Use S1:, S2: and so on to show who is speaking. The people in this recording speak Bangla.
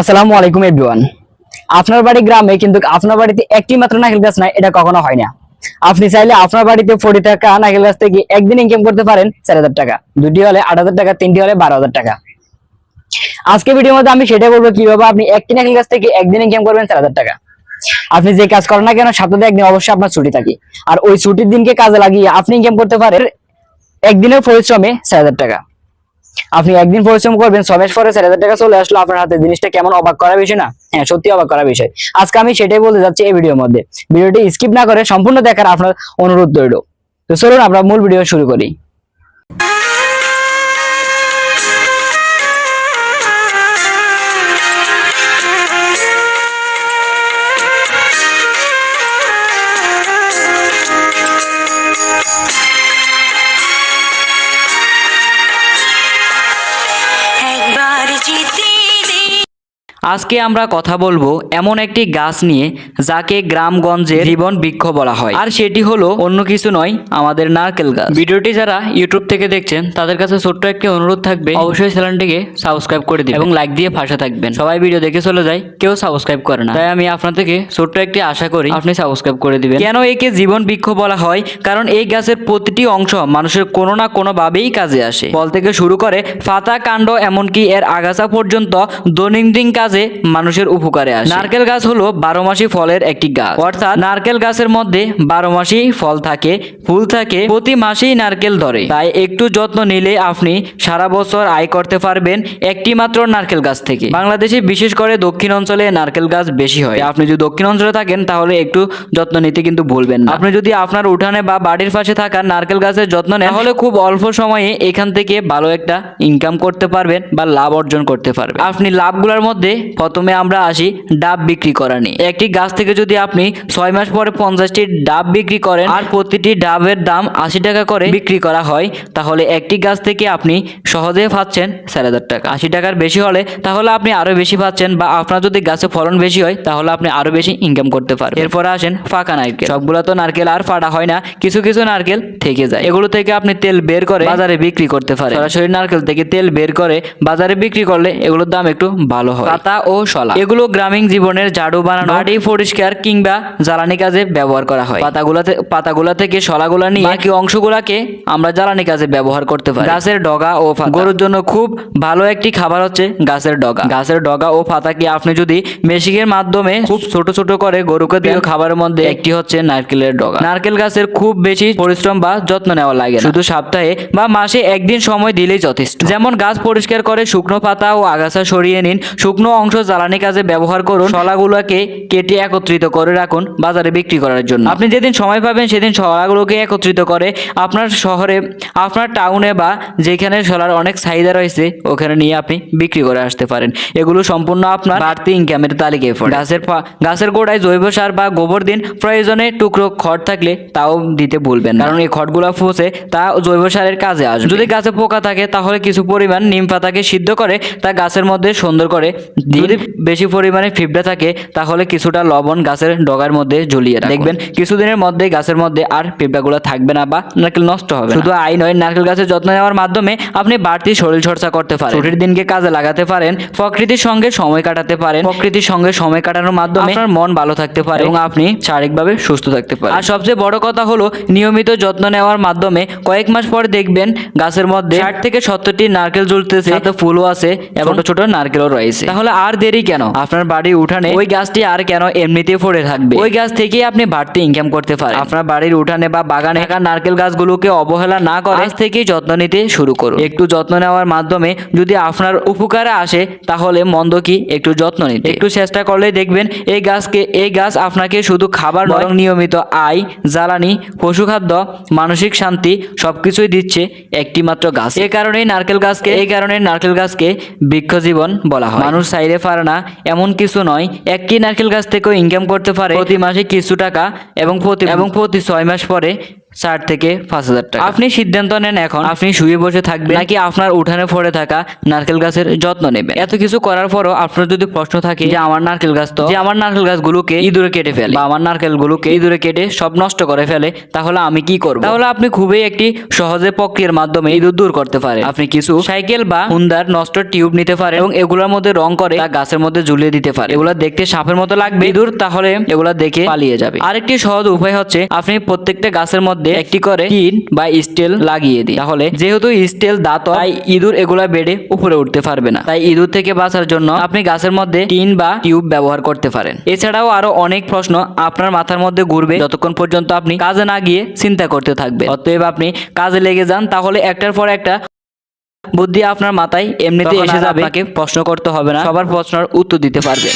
S1: আসসালামু আলাইকুম এভরিওয়ান। আপনার বাড়ি গ্রামে কিন্তু আপনার বাড়িতে একটি মাত্র নারকেল গাছ নাই, এটা কখনো হয় না। আপনি চাইলে আপনার বাড়িতে ফোর্টি টাকা নারকেল গাছ থেকে একদিন ইনকাম করতে পারেন চার হাজার টাকা, দুটি হলে আট হাজার টাকা, তিনটি হলে বারো হাজার টাকা। আজকে ভিডিওর মধ্যে আমি সেটাই বলব কীভাবে আপনি একটি নারকেল গাছ থেকে একদিন ইনকাম করবেন চার হাজার টাকা। আপনি যে কাজ করেন না কেন সপ্তাহে একদিন অবশ্যই আপনার ছুটি থাকে। আর ওই ছুটির দিনকে কাজে লাগিয়ে আপনি ইনকাম করতে পারেন একদিনের পরিশ্রমে চার হাজার টাকা। আপনি একদিন পরিশ্রম করবেন ছয় মাস পরে চার হাজার টাকা চলে আসলো, আপনার হাতে জিনিসটা কেমন অবাক করা বিষয় না? হ্যাঁ সত্যি অবাক করা বিষয়। আজকে আমি সেটাই বলতে যাচ্ছি এই ভিডিওর মধ্যে। ভিডিওটি স্কিপ না করে সম্পূর্ণ দেখার আপনার অনুরোধ রইল। তো চলুন আমরা মূল ভিডিও শুরু করি।
S2: আজকে আমরা কথা বলব এমন একটি গাছ নিয়ে, যাকে গ্রামগঞ্জের জীবন বৃক্ষ বলা হয়। আর সেটি হলো অন্য কিছু নয়, আমাদের নারকেল গাছ। ভিডিওটি যারা ইউটিউব থেকে দেখছেন, তাদের কাছে ছোট্ট একটি অনুরোধ থাকবে। অবশ্যই চ্যানেলটিকে সাবস্ক্রাইব করে দিন এবং লাইক দিয়ে পাশে থাকবেন। সবাই ভিডিও দেখে চলে যায়, কেউ সাবস্ক্রাইব করে না। তাই আমি আপনার থেকে ছোট্ট একটি আশা করি, আপনি সাবস্ক্রাইব করে দিবেন। কেন একে জীবন বৃক্ষ বলা হয়? কারণ এই গাছের প্রতিটি অংশ মানুষের কোনো না কোনো ভাবেই কাজে আসে। ফল থেকে শুরু করে পাতা, কাণ্ড, এমনকি এর আগাছা পর্যন্ত দৈনন্দিন কাজে মানুষের উপকারে আসে। নারকেল গাছ হলো বারো মাসি ফলের একটি গাছ। অর্থাৎ নারকেল গাছের মধ্যে বারো মাসি ফল থাকে ফুল থাকে প্রতি মাসেই নারকেল ধরে। তাই একটু যত্ন নিলে আপনি সারা বছর আয় করতে পারবেন একটি মাত্র নারকেল গাছ থেকে। বাংলাদেশে বিশেষ করে দক্ষিণ অঞ্চলে নারকেল গাছ বেশি হয়। আপনি যদি দক্ষিণ অঞ্চলে থাকেন তাহলে একটু যত্ন নিতে কিন্তু ভুলবেন না। আপনি যদি আপনার উঠানে বা বাড়ির পাশে থাকা নারকেল গাছের যত্ন নেন তাহলে খুব অল্প সময়ে এখান থেকে ভালো একটা ইনকাম করতে পারবেন বা লাভ অর্জন করতে পারবেন। আপনি লাভগুলোর মধ্যে প্রথমে আমরা আসি ডাব বিক্রি করা নিয়ে। একটি গাছ থেকে যদি আপনি ছয় মাস পরে পঞ্চাশটি ডাব বিক্রি করেন আর প্রতিটি ডাবের দাম আশি টাকা করে বিক্রি করা হয়, তাহলে একটি গাছ থেকে আপনি সহজে পাচ্ছেন চার হাজার টাকা। আশি টাকার বেশি হলে তাহলে আপনি আরও বেশি পাচ্ছেন বা আপনার যদি গাছে ফলন বেশি হয়, তাহলে আপনি আরও বেশি ইনকাম করতে পারবেন। এরপরে আসেন ফাঁকা নারকেল। সবগুলো তো নারকেল আর ফাটা হয় না, কিছু কিছু নারকেল থেকে যায়। এগুলো থেকে আপনি তেল বের করে বাজারে বিক্রি করতে পারেন। সরাসরি নারকেল থেকে তেল বের করে বাজারে বিক্রি করলে এগুলোর দাম একটু ভালো হয়। পাতা ও শলা। এগুলো গ্রামীণ জীবনের ঝাড়ু বানানো বাড়ি পরিষ্কার কিংবা জ্বালানি কাজে ব্যবহার করা হয়। পাতাগুলাতে পাতাগুলা থেকে শলাগুলা নিয়ে বাকি অংশগুলাকে আমরা জ্বালানি কাজে ব্যবহার করতে পারি। গাছের ডগা ও গরুর জন্য খুব ভালো একটি খাবার হচ্ছে গাছের ডগা। গাছের ডগা ও পাতাকে আপনি যদি মেশিনের মাধ্যমে খুব ছোট ছোট করে গরুকে দিয়ে খাবারের মধ্যে একটি হচ্ছে নারকেলের ডগা। নারকেল গাছের খুব বেশি পরিশ্রম বা যত্ন নেওয়া লাগে শুধু সপ্তাহে বা মাসে একদিন সময় দিলেই যথেষ্ট। যেমন গাছ পরিষ্কার করে শুকনো পাতা ও আগাছা সরিয়ে নিন শুকনো অংশ জ্বালানি কাজে ব্যবহার করুন শলাগুলোকে কেটে একত্রিত করে রাখুন বাজারে বিক্রি করার জন্য আপনি যেদিন সময় পাবেন সেদিন শলাগুলোকে একত্রিত করে আপনার শহরে, আপনার টাউনে বা যেখানে শলার অনেক চাহিদা রয়েছে, ওখানে নিয়ে আপনি বিক্রি করে আসতে পারেন এগুলো সম্পূর্ণ আপনার বাড়তি ইনকামের তালিকায় পড়ে গাছের গাছের গোড়ায় জৈব সার বা গোবর দিন প্রয়োজনে টুকরো খড় থাকলে তাও দিতে ভুলবেন। কারণ এই খড়গুলো ফুসে তা জৈব সারের কাজে আসবে যদি গাছে পোকা থাকে তাহলে কিছু পরিমাণ নিম পাতাকে সিদ্ধ করে তা গাছের মধ্যে সুন্দর করে। যদি বেশি পরিমাণে ফিবড়া থাকে তাহলে কিছুটা লবণ গাছের ডগার মধ্যে ঝুলিয়ে। দেখবেন কিছুদিনের মধ্যে গাছের মধ্যে আর পিঁপড়াগুলো থাকবে না বা নারকেল নষ্ট হবে শুধু আই নয় নারকেল গাছের যত্ন নেওয়ার মাধ্যমে আপনি বাড়তি শরীর চর্চা করতে পারেন। ছুটির দিনকে কাজে লাগাতে পারেন প্রকৃতির সঙ্গে সময় কাটাতে পারেন। প্রকৃতির সঙ্গে সময় কাটানোর মাধ্যমে আপনার মন ভালো থাকতে পারে এবং আপনি শারীরিকভাবে সুস্থ থাকতে পারেন। আর সবচেয়ে বড় কথা হলো নিয়মিত যত্ন নেওয়ার মাধ্যমে কয়েক মাস পরে দেখবেন গাছের মধ্যে ষাট থেকে সত্তরটি নারকেল ঝুলতেছে সাথে ফুলও আছে এবং ছোট ছোট নারকেলও রয়েছে। তাহলে আর দেরি কেন? আপনার বাড়ির উঠানে ওই গাছটি আর কেন এমনিতে পড়ে থাকবে? ওই গাছ থেকেই আপনি বাড়তি ইনকাম করতে পারেন। আপনার বাড়ির উঠানে বা বাগানে থাকা নারকেল গাছগুলোকে অবহেলা না করে আজ থেকেই যত্ন নিতে শুরু করুন। একটু যত্ন নেওয়ার মাধ্যমে যদি আপনার উপকারে আসে, তাহলে মন্দ কি? একটু যত্ন নিতে। একটু চেষ্টা করলেই দেখবেন এই গাছকে, এই গাছ আপনাকে শুধু খাবার নয় নিয়মিত আয়, জ্বালানি, পশুখাদ্য, মানসিক শান্তি সবকিছুই দিচ্ছে একটি মাত্র গাছ। এই কারণেই নারকেল গাছকে, এই কারণে নারকেল গাছকে বৃক্ষ জীবন বলা হয়। মানুষ চাইলে পারে না, এমন কিছু নয়। একটি নারকেল গাছ থেকেও ইনকাম করতে পারে প্রতি মাসে কিছু টাকা এবং প্রতি এবং প্রতি ছয় মাস পরে চার থেকে পাঁচ হাজার টাকা। আপনি সিদ্ধান্ত নেন এখন। আপনি শুয়ে বসে থাকবেন। নাকি আপনার উঠানে পড়ে থাকা নারকেল গাছের যত্ন নেবেন? এত কিছু করার পরও আপনার যদি প্রশ্ন থাকে যে আমার নারকেল গাছ তো যে আমার নারকেল গাছগুলোকে ইঁদুরে কেটে ফেলে। বা আমার নারকেল গুলোকে ইঁদুরে কেটে সব নষ্ট করে ফেলে তাহলে আমি কি করব? তাহলে আপনি খুবই একটি সহজে প্রক্রিয়ার মাধ্যমে ইঁদুর দূর করতে পারেন আপনি কিছু সাইকেল বা হুন্দার নষ্ট টিউব নিতে পারেন এবং এগুলোর মধ্যে রং করে তা গাছের মধ্যে ঝুলিয়ে দিতে পারে এগুলো দেখতে সাপের মতো লাগবে। ইঁদুর তাহলে এগুলো দেখে পালিয়ে যাবে। আরেকটি সহজ উপায় হচ্ছে আপনি প্রত্যেকটা গাছের মধ্যে একটি করে টিন বা স্টিল লাগিয়ে দিই। তাহলে যেহেতু স্টিল দাঁত তাই ইঁদুর এগুলা বেড়ে উপরে উঠতে পারবে না। তাই ইঁদুর থেকে বাঁচার জন্য আপনি গাছের মধ্যে টিন বা টিউব ব্যবহার করতে পারেন। এছাড়াও আরও অনেক প্রশ্ন আপনার মাথার মধ্যে ঘুরবে। যতক্ষণ পর্যন্ত আপনি কাজে না গিয়ে চিন্তা করতে থাকবে। অতএব আপনি কাজে লেগে যান তাহলে একটার পর একটা বুদ্ধি আপনার মাথায় এমনিতে এসে যাবে। আপনাকে প্রশ্ন করতে হবে না। সবার প্রশ্নের উত্তর দিতে পারবে।